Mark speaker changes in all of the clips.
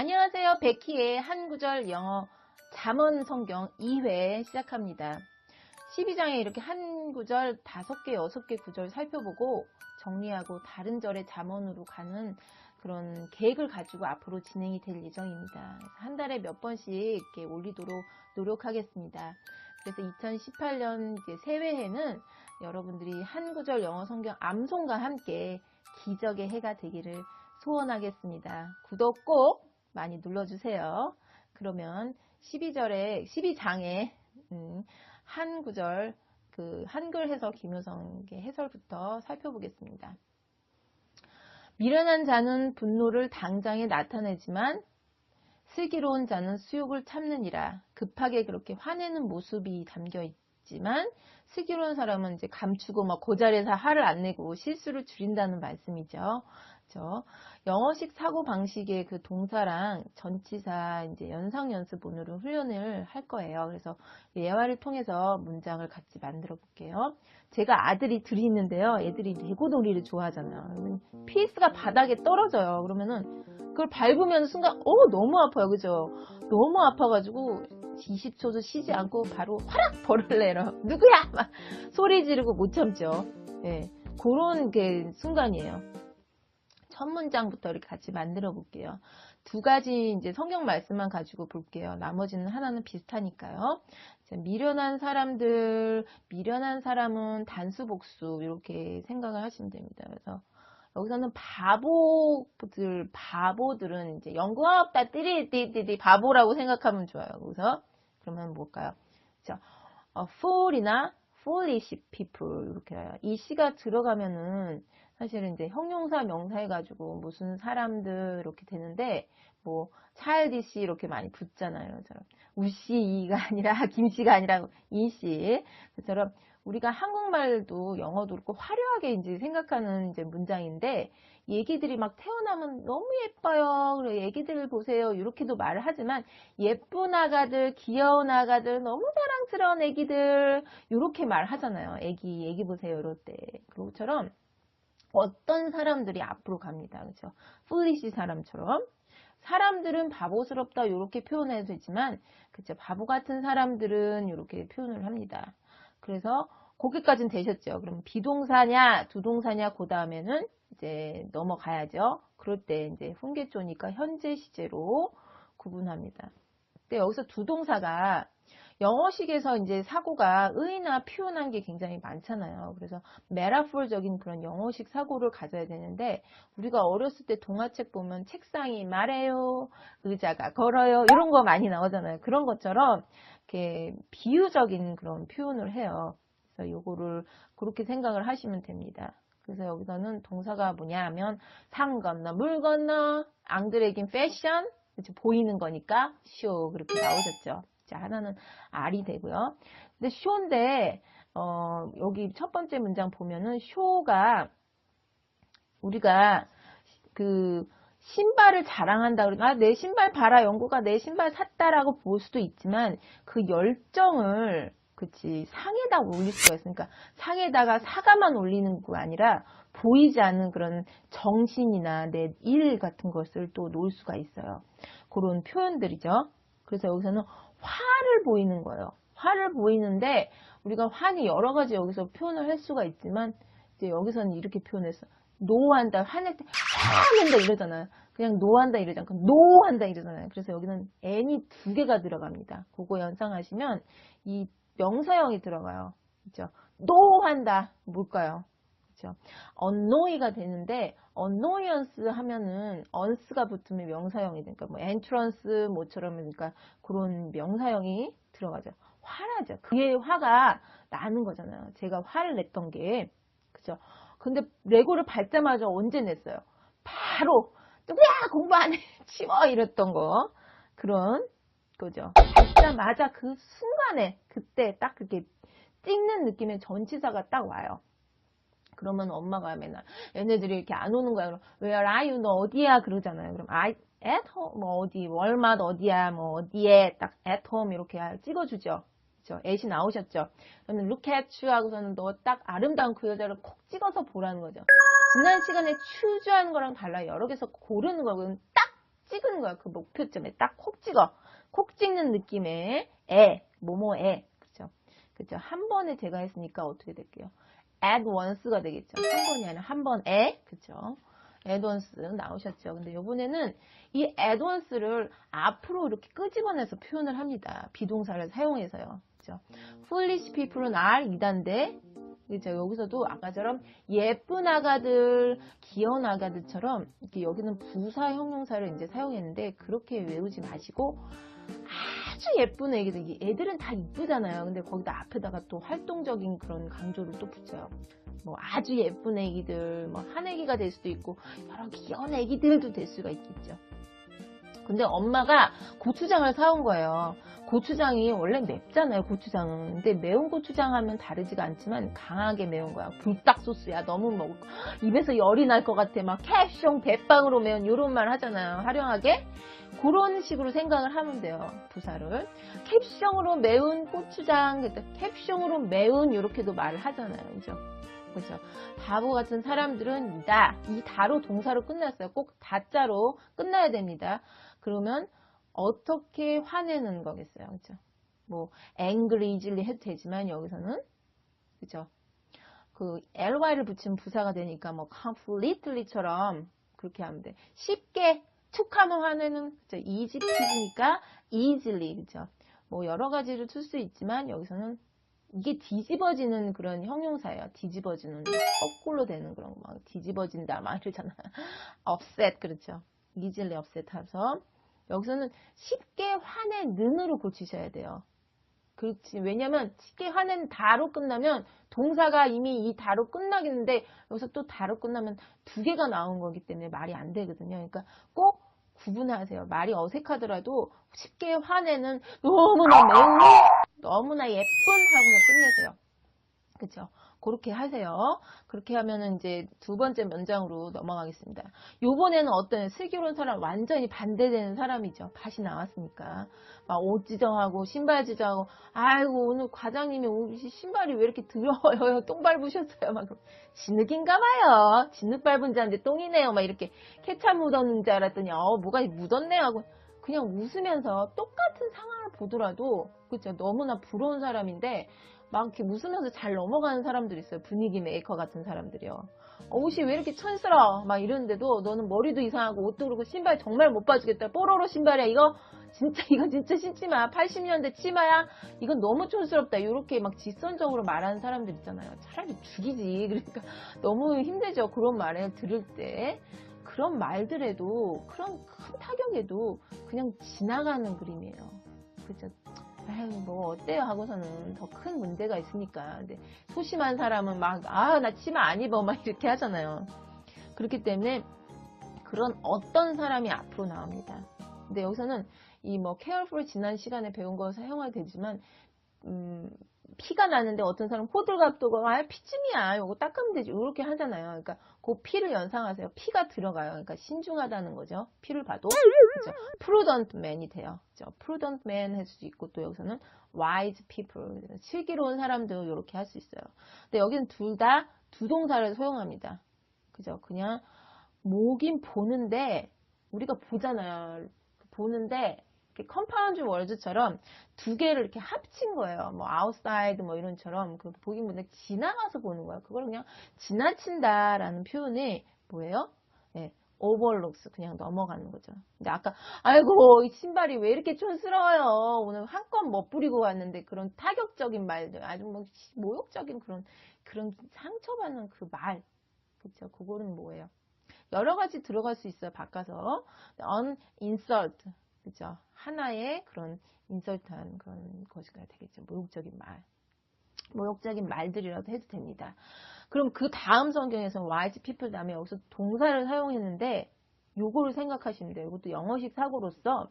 Speaker 1: 안녕하세요. 베키의 한 구절 영어 잠언 성경 2회 시작합니다. 12장에 이렇게 한 구절 5개, 6개 구절 살펴보고 정리하고 다른 절의 잠언으로 가는 그런 계획을 가지고 앞으로 진행이 될 예정입니다. 한 달에 몇 번씩 이렇게 올리도록 노력하겠습니다. 그래서 2018년 이제 새해에는 여러분들이 한 구절 영어 성경 암송과 함께 기적의 해가 되기를 소원하겠습니다. 구독 꼭 많이 눌러주세요. 그러면 12절에, 12장에, 음, 한 구절, 그, 한글 해석 김효성의 해설부터 살펴보겠습니다. 미련한 자는 분노를 당장에 나타내지만 슬기로운 자는 수욕을 참느니라. 급하게 그렇게 화내는 모습이 담겨 있지만 슬기로운 사람은 이제 감추고 막그 자리에서 화를 안 내고 실수를 줄인다는 말씀이죠. 그렇죠? 영어식 사고 방식의 그 동사랑 전치사 이제 연상 연습 오늘은 훈련을 할 거예요. 그래서 예화를 통해서 문장을 같이 만들어 볼게요. 제가 아들이 둘이 있는데요. 애들이 레고 놀이를 좋아하잖아요. 피스가 바닥에 떨어져요. 그러면은 그걸 밟으면 순간 어 너무 아파요. 그죠? 너무 아파가지고 20초도 쉬지 않고 바로 화락 벌을 내려 누구야 막 소리 지르고 못 참죠. 예, 그런 게 순간이에요. 첫 문장부터 이렇게 같이 만들어 볼게요. 두 가지 이제 성경 말씀만 가지고 볼게요. 나머지는 하나는 비슷하니까요. 미련한 사람들, 미련한 사람은 단수 복수 이렇게 생각을 하시면 됩니다. 그래서 여기서는 바보들, 바보들은 이제 연구가 없다, 띠리띠띠띠 바보라고 생각하면 좋아요. 그래서 그러면 뭘까요? 자, 어, fool이나 foolish people 이렇게 이 시가 들어가면은 사실은 이제 형용사 명사 해가지고 무슨 사람들 이렇게 되는데 뭐 childish 이렇게 많이 붙잖아요. 그처럼 우씨가 아니라 김씨가 아니라 이씨 그처럼 우리가 한국말도 영어도 그렇고 화려하게 이제 생각하는 이제 문장인데 얘기들이 막 태어나면 너무 예뻐요. 그리고 얘기들을 보세요. 이렇게도 말을 하지만 예쁜 아가들, 귀여운 아가들, 너무 사랑스러운 애기들 이렇게 말하잖아요. 애기, 애기 보세요. 이럴 때. 그것처럼 어떤 사람들이 앞으로 갑니다. 그렇죠? 플리시 사람처럼 사람들은 바보스럽다 이렇게 표현해도 되지만 그렇죠? 바보 같은 사람들은 이렇게 표현을 합니다. 그래서 거기까지는 되셨죠. 그럼 비동사냐 두동사냐 그 다음에는 이제 넘어가야죠. 그럴 때 이제 훈계조니까 현재 시제로 구분합니다. 근데 여기서 두동사가 영어식에서 이제 사고가 의나 표현한 게 굉장히 많잖아요. 그래서 메라폴적인 그런 영어식 사고를 가져야 되는데 우리가 어렸을 때 동화책 보면 책상이 말해요, 의자가 걸어요 이런 거 많이 나오잖아요. 그런 것처럼 이렇게 비유적인 그런 표현을 해요. 그래서 요거를 그렇게 생각을 하시면 됩니다. 그래서 여기서는 동사가 뭐냐 하면 산 건너, 물 건너, 앙드레긴 패션? 보이는 거니까 쇼 그렇게 나오셨죠. 자, 하나는 R이 되고요. 근데 쇼인데 어, 여기 첫 번째 문장 보면은 쇼가 우리가 그 신발을 자랑한다 그러면 아, 내 신발 봐라 영구가 내 신발 샀다라고 볼 수도 있지만 그 열정을 그치 상에다 올릴 수가 있으니까 상에다가 사과만 올리는 거 아니라 보이지 않는 그런 정신이나 내 일 같은 것을 또 놓을 수가 있어요. 그런 표현들이죠. 그래서 여기서는 화를 보이는 거예요. 화를 보이는데 우리가 화니 여러 가지 여기서 표현을 할 수가 있지만 이제 여기서는 이렇게 표현했어. 노한다, 화낼 때 화낸다 이러잖아요. 그냥 노한다 이러지 않고 노한다 이러잖아요. 그래서 여기는 n이 두 개가 들어갑니다. 그거 연상하시면 이 명사형이 들어가요. 그죠? 노한다 뭘까요? 그죠? 언노이가 되는데 annoyance 하면은 once가 붙으면 명사형이 되니까 뭐 entrance 뭐처럼 그러니까 그런 명사형이 들어가죠. 화나죠. 그게 화가 나는 거잖아요. 제가 화를 냈던 게 그죠? 근데 레고를 밟자마자 언제 냈어요? 바로 누구야 공부 안 해 치워 이랬던 거 그런 거죠. 밟자마자 그 순간에 그때 딱 그렇게 찍는 느낌의 전치사가 딱 와요. 그러면 엄마가 맨날 얘네들이 이렇게 안 오는 거야. 그럼 Where are you? 너 어디야? 그러잖아요. 그럼 I at home 뭐 어디 월마트 어디야? 뭐 어디에 딱 at home 이렇게 찍어주죠. 애시 나오셨죠. 그러면 look at you 하고서는 너 딱 아름다운 그 여자를 콕 찍어서 보라는 거죠. 지난 시간에 추주하는 거랑 달라요. 여러 개서 고르는 거고요. 딱 찍은 거야. 그 목표점에 딱 콕 찍어. 콕 찍는 느낌의 에, 뭐뭐에. 그죠? 그죠? 한 번에 제가 했으니까 어떻게 될게요? At once가 되겠죠. 한 번이 아니라 한 번에. 그죠? at once 나오셨죠. 근데 요번에는 이 at once를 앞으로 이렇게 끄집어내서 표현을 합니다. 비동사를 사용해서요. 그죠? foolish people은 are 이단데 그죠? 여기서도 아까처럼 예쁜 아가들, 귀여운 아가들처럼 이렇게 여기는 부사 형용사를 이제 사용했는데 그렇게 외우지 마시고 아 주 예쁜 애기들, 이 애들은 다 이쁘잖아요. 근데 거기다 앞에다가 또 활동적인 그런 강조를 또 붙여요. 뭐 아주 예쁜 애기들, 뭐 한 애기가 될 수도 있고 여러 귀여운 애기들도 될 수가 있겠죠. 근데 엄마가 고추장을 사온 거예요. 고추장이 원래 맵잖아요, 고추장은. 근데 매운 고추장 하면 다르지가 않지만 강하게 매운 거야. 불닭 소스야. 너무 먹 입에서 열이 날 것 같아. 막 캡숑 대빵으로 매운 요런 말 하잖아요. 화려하게. 그런 식으로 생각을 하면 돼요. 부사를. 캡숑으로 매운 고추장, 그러니까 캡숑으로 매운 이렇게도 말을 하잖아요. 그죠? 그죠? 바보 같은 사람들은 다, 이 다로 동사로 끝났어요. 꼭 다자로 끝나야 됩니다. 그러면 어떻게 화내는 거겠어요. 그죠? 뭐 angry easily 해도 되지만 여기서는 그죠? 그 ly를 붙이면 부사가 되니까 뭐 completely처럼 그렇게 하면 돼. 쉽게 툭 하면 화내는 그죠? easy peasy니까 easily 그죠? 뭐 여러 가지로 쓸 수 있지만 여기서는 이게 뒤집어지는 그런 형용사예요. 뒤집어지는 거꾸로 되는 그런 거 막 뒤집어진다 막 이러잖아. upset 그렇죠. Easily upset 해서 여기서는 쉽게 화내 는으로 고치셔야 돼요. 그렇지. 왜냐면 쉽게 화내는 다로 끝나면 동사가 이미 이 다로 끝나겠는데 여기서 또 다로 끝나면 두 개가 나온 거기 때문에 말이 안 되거든요. 그러니까 꼭 구분하세요. 말이 어색하더라도 쉽게 화내는 너무나 매운 너무나 예쁜 하고서 끝내세요. 그쵸? 그렇게 하세요. 그렇게 하면은 이제 두 번째 면장으로 넘어가겠습니다. 요번에는 어떤 슬기로운 사람, 완전히 반대되는 사람이죠. 밭이 나왔으니까. 막 옷 지정하고, 신발 지정하고, 아이고, 오늘 과장님이 옷이 신발이 왜 이렇게 더러워요? 똥 밟으셨어요? 막, 진흙인가 봐요. 진흙 밟은 자인데 똥이네요. 막 이렇게 케찹 묻었는 줄 알았더니, 어, 뭐가 묻었네 하고, 그냥 웃으면서 똑같은 상황을 보더라도, 그쵸? 너무나 부러운 사람인데, 막 이렇게 웃으면서 잘 넘어가는 사람들 있어요. 분위기 메이커 같은 사람들이요. 어, 옷이 왜 이렇게 촌스러워? 막 이러는데도 너는 머리도 이상하고 옷도 그렇고 신발 정말 못 봐주겠다. 뽀로로 신발이야. 이거 진짜 이거 진짜 신지 마. 80년대 치마야. 이건 너무 촌스럽다. 이렇게 막 직선적으로 말하는 사람들 있잖아요. 차라리 죽이지. 그러니까 너무 힘들죠. 그런 말을 들을 때. 그런 말들에도 그런 큰 타격에도 그냥 지나가는 그림이에요. 그죠? 아유, 뭐, 어때요? 하고서는 더 큰 문제가 있으니까. 근데 소심한 사람은 막, 아, 나 치마 안 입어. 막 이렇게 하잖아요. 그렇기 때문에 그런 어떤 사람이 앞으로 나옵니다. 근데 여기서는 이 뭐, careful 지난 시간에 배운 거 사용해도 되지만, 음, 피가 나는데 어떤 사람 호들갑도가 아 피쯤이야. 이거 닦으면 되지. 이렇게 하잖아요. 그러니까 그 피를 연상하세요. 피가 들어가요. 그러니까 신중하다는 거죠. 피를 봐도. 그죠? Prudent man이 돼요. 그죠? Prudent 할 수도 있고 또 여기서는 wise people. 슬기로운 사람도 이렇게 할 수 있어요. 근데 여기는 둘 다 두 동사를 소용합니다. 그죠? 그냥 모긴 보는데 우리가 보잖아요. 보는데 컴파운드 월드처럼 두 개를 이렇게 합친 거예요. 뭐 outside 뭐 이런처럼 그 보기보다 지나가서 보는 거예요. 그걸 그냥 지나친다라는 표현이 뭐예요? 네, overlooks 그냥 넘어가는 거죠. 근데 아까 아이고 이 신발이 왜 이렇게 촌스러워요. 오늘 한껏 멋부리고 왔는데 그런 타격적인 말들 아주 뭐 모욕적인 그런 그런 상처받는 그 말. 그쵸? 그거는 뭐예요? 여러 가지 들어갈 수 있어요. 바꿔서 on insult 그죠? 하나의 그런 인설트한 그런 것이가 되겠죠. 모욕적인 말. 모욕적인 말들이라도 해도 됩니다. 그럼 그 다음 성경에서 wise people 다음에 여기서 동사를 사용했는데 요거를 생각하시면 돼요. 이것도 영어식 사고로서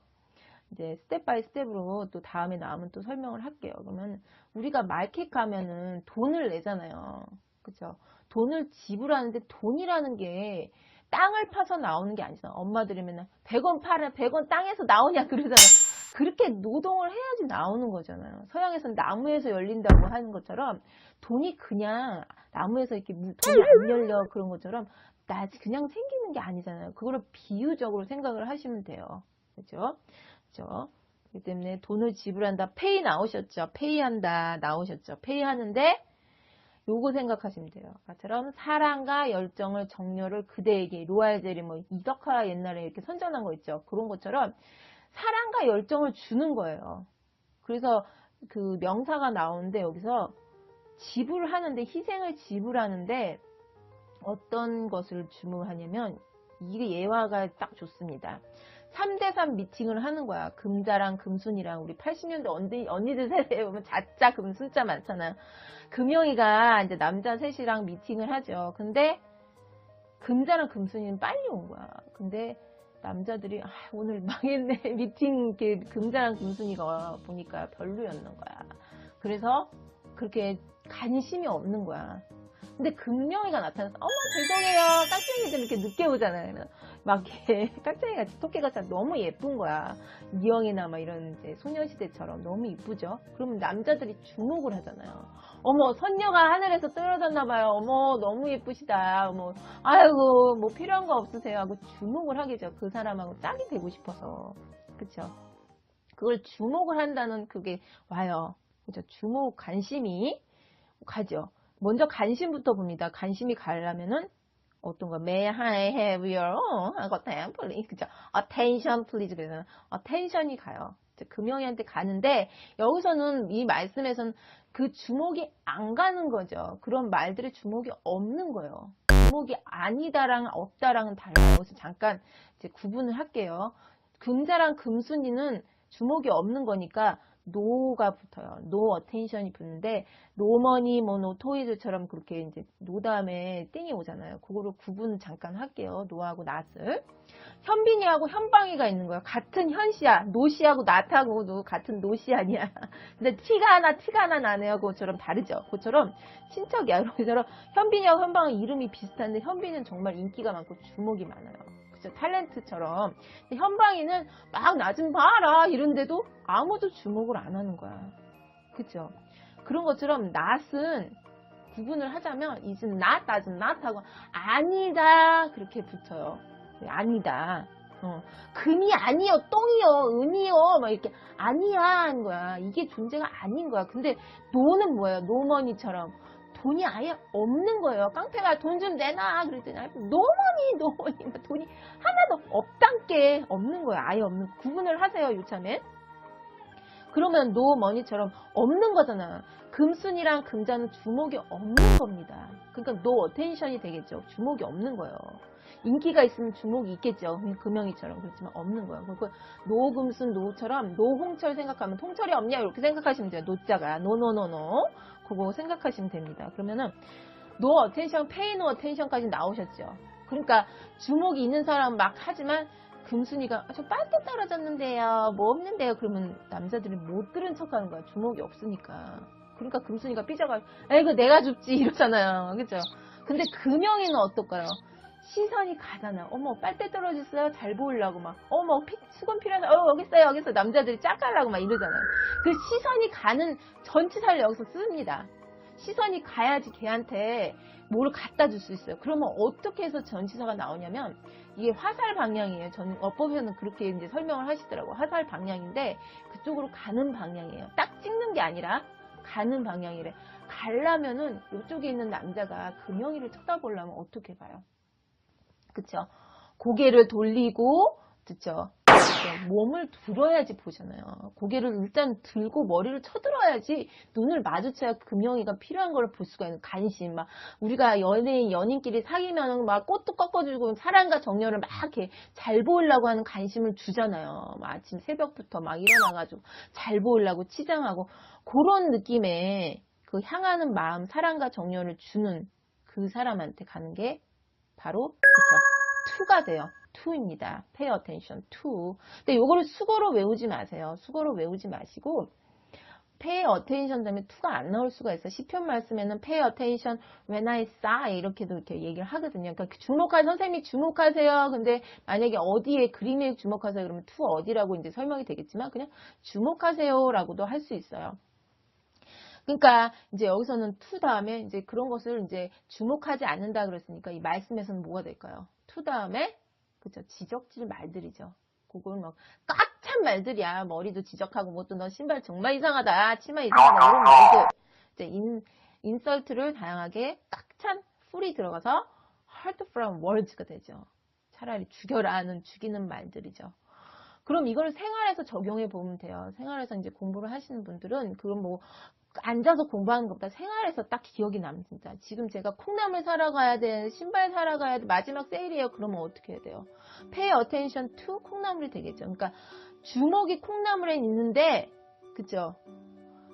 Speaker 1: 이제 스텝 바이 스텝으로 또 다음에 나오면 또 설명을 할게요. 그러면 우리가 마켓 가면은 돈을 내잖아요. 그죠? 돈을 지불하는데 돈이라는 게 땅을 파서 나오는 게 아니잖아. 엄마들이 맨날 100원 팔아, 100원 땅에서 나오냐 그러잖아. 그렇게 노동을 해야지 나오는 거잖아요. 서양에서는 나무에서 열린다고 하는 것처럼 돈이 그냥 나무에서 이렇게 물- 돈이 안 열려 그런 것처럼 나 그냥 생기는 게 아니잖아요. 그거를 비유적으로 생각을 하시면 돼요. 그죠? 그죠? 그렇기 때문에 돈을 지불한다. 페이 나오셨죠? 페이한다. 나오셨죠? 페이 하는데 요거 생각하시면 돼요. 아까처럼 사랑과 열정을 정열을 그대에게 로얄젤이 뭐 이덕화 옛날에 이렇게 선전한 거 있죠. 그런 것처럼 사랑과 열정을 주는 거예요. 그래서 그 명사가 나오는데 여기서 지불하는데 희생을 지불하는데 어떤 것을 주문하냐면 이게 예화가 딱 좋습니다. 3대3 미팅을 하는 거야. 금자랑 금순이랑 우리 80년대 언니, 언니들 세대에 보면 자자 금순자 많잖아요. 금영이가 이제 남자 셋이랑 미팅을 하죠. 근데 금자랑 금순이는 빨리 온 거야. 근데 남자들이 아, 오늘 망했네 미팅 금자랑 금순이가 보니까 별로였는 거야. 그래서 그렇게 관심이 없는 거야. 근데 금명이가 나타나서 어머 죄송해요 깍쟁이들 이렇게 늦게 오잖아요. 막 이렇게 깍쟁이같이 토끼같이 너무 예쁜 거야. 이영이나 막 이런 이제 소녀시대처럼 너무 이쁘죠. 그러면 남자들이 주목을 하잖아요. 어머 선녀가 하늘에서 떨어졌나 봐요. 어머 너무 예쁘시다. 어머 아이고 뭐 필요한 거 없으세요 하고 주목을 하겠죠. 그 사람하고 짝이 되고 싶어서 그쵸. 그걸 주목을 한다는 그게 와요. 그죠. 주목 관심이 가죠. 먼저 관심부터 봅니다. 관심이 가려면은 어떤 거 may I have your attention please 그죠? attention please 그래서 attention이 가요. 금영이한테 가는데 여기서는 이 말씀에서는 그 주목이 안 가는 거죠. 그런 말들의 주목이 없는 거예요. 주목이 아니다랑 없다랑은 달라요. 그래서 잠깐 이제 구분을 할게요. 금자랑 금순이는 주목이 없는 거니까 노가 붙어요. 노 어텐션이 붙는데 노머니 뭐 노 토이즈처럼 그렇게 이제 노 다음에 땡이 오잖아요. 그거로 구분 잠깐 할게요. 노하고 낫을. 현빈이하고 현방이가 있는 거예요. 같은 현시야. 노시하고 노 같은 노시 아니야. 근데 티가 하나 티가 하나 나네요. 그것처럼 다르죠. 그것처럼 친척이야. 그처럼 현빈이하고 현방은 이름이 비슷한데 현빈은 정말 인기가 많고 주목이 많아요. 그죠? 탤런트처럼. 현방이는 막 나 좀 봐라 이런데도 아무도 주목을 안 하는 거야. 그죠? 그런 것처럼 낫은 구분을 하자면 이제 낫, 낫은 낫하고 아니다 그렇게 붙어요. 아니다. 어, 금이 아니요, 똥이요, 은이요, 막 이렇게 아니야 하는 거야. 이게 존재가 아닌 거야. 근데 노는 뭐예요? 노머니처럼 돈이 아예 없는 거예요. 깡패가 돈 좀 내놔. 그랬더니 노머니, 노머니. 돈이 하나도 없단게 없는 거예요. 아예 없는. 구분을 하세요, 요참에. 그러면 노머니처럼 없는 거잖아. 금순이랑 금자는 주목이 없는 겁니다. 그러니까 노 어텐션이 되겠죠. 주목이 없는 거예요. 인기가 있으면 주목이 있겠죠. 금영이처럼. 그렇지만 없는 거예요. 그러니까 노금순, 노처럼 노홍철 생각하면 통철이 없냐 이렇게 생각하시면 돼요. 노자가 노노노노 그거 생각하시면 됩니다. 그러면은 노 어텐션, 페이 노 어텐션까지 나오셨죠. 그러니까 주목이 있는 사람 막 하지만 금순이가 아, 저 빨대 떨어졌는데요. 뭐 없는데요. 그러면 남자들이 못 들은 척하는 거야. 주목이 없으니까. 그러니까 금순이가 삐져가 에이 그 내가 줍지 이러잖아요. 그죠? 근데 금영이는 어떨까요? 시선이 가잖아. 어머 빨대 떨어졌어요. 잘 보이려고 막 어머 피, 수건 필요하다. 어 여기 있어요. 여기 있어. 남자들이 짝깔라고 막 이러잖아요. 그 시선이 가는 전치사를 여기서 씁니다. 시선이 가야지 걔한테 뭘 갖다 줄 수 있어요. 그러면 어떻게 해서 전치사가 나오냐면 이게 화살 방향이에요. 전 어법에서는 그렇게 이제 설명을 하시더라고. 화살 방향인데 그쪽으로 가는 방향이에요. 딱 찍는 게 아니라 가는 방향이래. 가려면은 이쪽에 있는 남자가 금영이를 쳐다보려면 어떻게 봐요? 그쵸? 고개를 돌리고, 그쵸? 몸을 들어야지 보잖아요. 고개를 일단 들고 머리를 쳐들어야지 눈을 마주쳐야 금영이가 필요한 걸 볼 수가 있는 관심. 막 우리가 연예인 연인끼리 사귀면 막 꽃도 꺾어주고 사랑과 정열을 막 이렇게 잘 보이려고 하는 관심을 주잖아요. 막 아침 새벽부터 막 일어나가지고 잘 보이려고 치장하고 그런 느낌의 그 향하는 마음, 사랑과 정열을 주는 그 사람한테 가는 게 바로 그쵸? 투가 돼요. 투입니다. pay attention to. 근데 요거를 수거로 외우지 마세요. 수거로 외우지 마시고 pay attention 다음에 투가 안 나올 수가 있어. 시편 말씀에는 pay attention when I sigh 이렇게도 이렇게 얘기를 하거든요. 그러니까 주목할 선생님이 주목하세요. 근데 만약에 어디에 그림에 주목하세요 그러면 투 어디라고 이제 설명이 되겠지만 그냥 주목하세요라고도 할 수 있어요. 그러니까 이제 여기서는 to 다음에 이제 그런 것을 이제 주목하지 않는다 그랬으니까 이 말씀에서는 뭐가 될까요? to 다음에 그죠 지적질 말들이죠. 그걸 막꽉찬 말들이야. 머리도 지적하고 뭐 또 너 신발 정말 이상하다. 치마 이상하다. 이런 말들. 이제 인 인설트를 다양하게 꽉찬 풀이 들어가서 heartful words가 되죠. 차라리 죽여라는 죽이는 말들이죠. 그럼 이걸 생활에서 적용해 보면 돼요. 생활에서 이제 공부를 하시는 분들은 그건 뭐 앉아서 공부하는 것보다 생활에서 딱 기억이 남는 진짜. 지금 제가 콩나물 사러 가야 돼, 신발 사러 가야 돼, 마지막 세일이에요. 그러면 어떻게 해야 돼요? Pay attention to 콩나물이 되겠죠. 그러니까 주먹이 콩나물에 있는데, 그죠?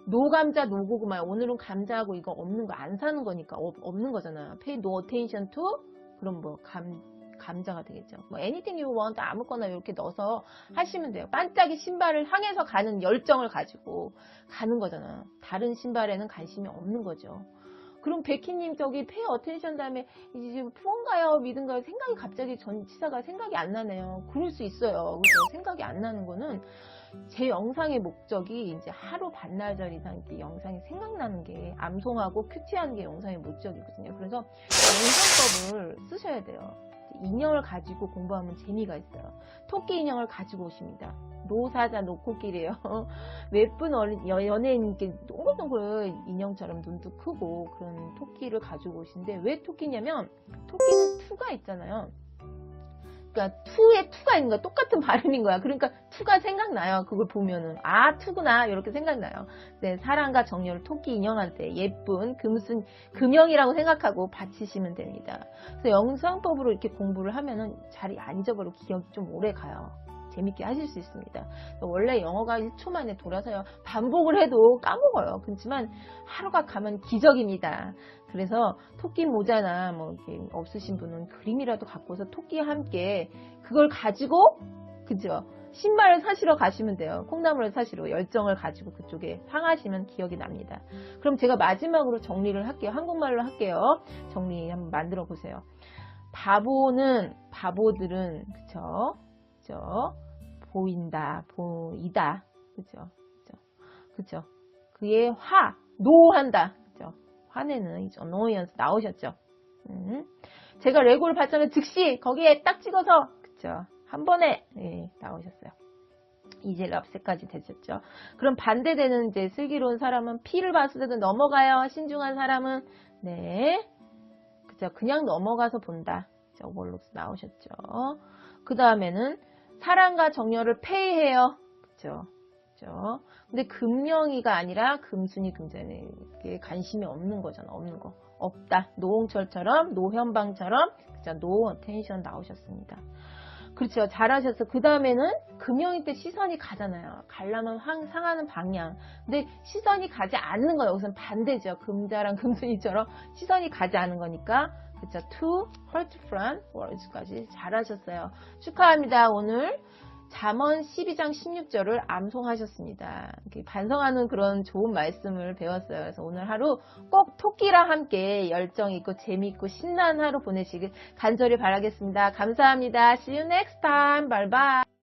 Speaker 1: 노감자, 노고구마. 오늘은 감자하고 이거 없는 거 안 사는 거니까 없, 없는 거잖아요. Pay no attention to 그럼 뭐 감, 감자가 되겠죠. 뭐 anything you want 아무거나 이렇게 넣어서 하시면 돼요. 반짝이 신발을 향해서 가는 열정을 가지고 가는 거잖아요. 다른 신발에는 관심이 없는 거죠. 그럼 베키님 저기 페이 어텐션 다음에 이제 푸른가요 믿은가요 생각이 갑자기 전 치사가 생각이 안 나네요. 그럴 수 있어요. 그래서 생각이 안 나는 거는 제 영상의 목적이 이제 하루 반나절 이상 이렇게 영상이 생각나는 게 암송하고 큐티하는 게 영상의 목적이거든요. 그래서 연상법을 쓰셔야 돼요. 인형을 가지고 공부하면 재미가 있어요. 토끼 인형을 가지고 오십니다. 노사자 노코끼리에요. 예쁜 어린 여- 연예인께 동글동글 인형처럼 눈도 크고 그런 토끼를 가지고 오신데 왜 토끼냐면 토끼는 투가 있잖아요. 그러니까 투에 투가 있는 거야. 똑같은 발음인 거야. 그러니까 투가 생각나요. 그걸 보면은 아 투구나 이렇게 생각나요. 네, 사랑과 정열을 토끼 인형한테 예쁜 금순 금형이라고 생각하고 바치시면 됩니다. 그래서 영상법으로 이렇게 공부를 하면은 잘 안 잊어버리고 기억이 좀 오래 가요. 재밌게 하실 수 있습니다. 원래 영어가 1초 만에 돌아서요. 반복을 해도 까먹어요. 그렇지만 하루가 가면 기적입니다. 그래서 토끼 모자나 뭐 이렇게 없으신 분은 그림이라도 갖고서 토끼와 함께 그걸 가지고 그죠? 신발을 사시러 가시면 돼요. 콩나물을 사시러 열정을 가지고 그쪽에 향하시면 기억이 납니다. 그럼 제가 마지막으로 정리를 할게요. 한국말로 할게요. 정리 한번 만들어 보세요. 바보는 바보들은 그쵸? 그쵸? 보인다, 보이다, 그죠? 그죠? 그죠? 그의 화, 노한다, 그죠? 화내는 이제 annoyance 나오셨죠? 음. 제가 레고를 봤잖아요. 즉시 거기에 딱 찍어서, 그죠? 한 번에 예, 나오셨어요. 이제 랍세까지 되셨죠. 그럼 반대되는 이제 슬기로운 사람은 피를 봤을 때도 넘어가요. 신중한 사람은 네, 그죠? 그냥 넘어가서 본다. 자, 오버록스 나오셨죠. 그 다음에는 사랑과 정열을 폐해요. 그죠? 그죠? 근데 금령이가 아니라 금순이 금전에 이게 관심이 없는 거잖아. 없는 거. 없다. 노홍철처럼, 노현방처럼, 그죠? 노 텐션 나오셨습니다. 그렇죠. 잘하셔서 그 다음에는 금형일 때 시선이 가잖아요. 황, 상하는 방향. 근데 시선이 가지 않는 거예요. 여기서는 반대죠. 금자랑 금순이처럼 시선이 가지 않은 거니까. 그렇죠. to hurt from words까지 잘하셨어요. 축하합니다. 오늘 잠언 12장 16절을 암송하셨습니다. 반성하는 그런 좋은 말씀을 배웠어요. 그래서 오늘 하루 꼭 토끼랑 함께 열정 있고 재미있고 신나는 하루 보내시길 간절히 바라겠습니다. 감사합니다. See you next time. Bye bye.